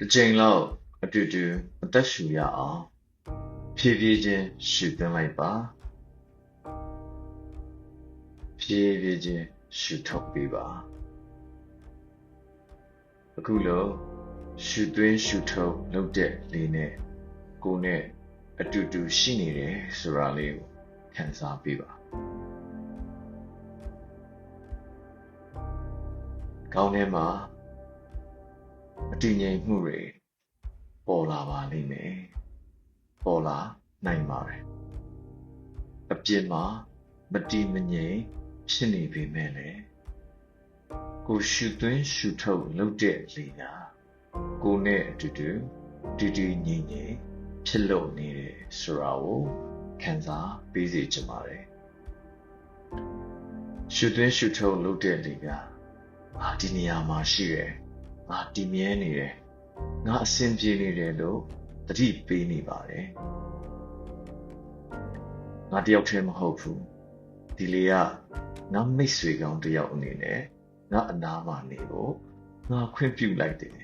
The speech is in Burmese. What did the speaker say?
တစ်ချိန်လောက်အတူတူအသက်ရှူရအောင်ဖြည်းဖြည်းချင်းရှူသွင်းလိုက်ပါဖြည်းဖြည်းချင်းရှူထုတ်ပေးပါအခုလိုရှူသွင်းရှူထုတ်လုပ်တဲ့လေနဲ့ကိုယ်နဲ့အတူတူရှိနေတယ်ဆိုတာလေးကိုခံစားပေးပါကောင်းထဲမှာ အတည်ငြိမ်မှုတွေပေါ်လာပါလိမ့်မယ်ပေါ်လာနိုင်ပါတယ်အပြင်မှာမတည်မငြိမ်ဖြစ်နေပေမဲ့လည်းကိုရှုသွင်းရှုထုတ်လုပ်တဲ့လေနာကိုနဲ့အတူတူတည်တည်ငြိမ်ငြိမ်ဖြစ်လို့နေတယ်ဆိုတာကိုခံစားပေးစေချင်ပါတယ်ရှုသွင်းရှုထုတ်လုပ်တဲ့လေကအာဒီနေရာမှာရှိတယ် ငါတည်မြဲနေတယ်ငါအဆင်ပြေနေတယ်လို့တတိပေးနေပါတယ်ငါတယောက်တည်းမဟုတ်ဘူးဒီလေကငါမိတ်ဆွေကောင်းတယောက်အနေနဲ့ငါအနားမှာနေဖို့ငါခွင့်ပြုလိုက်တယ်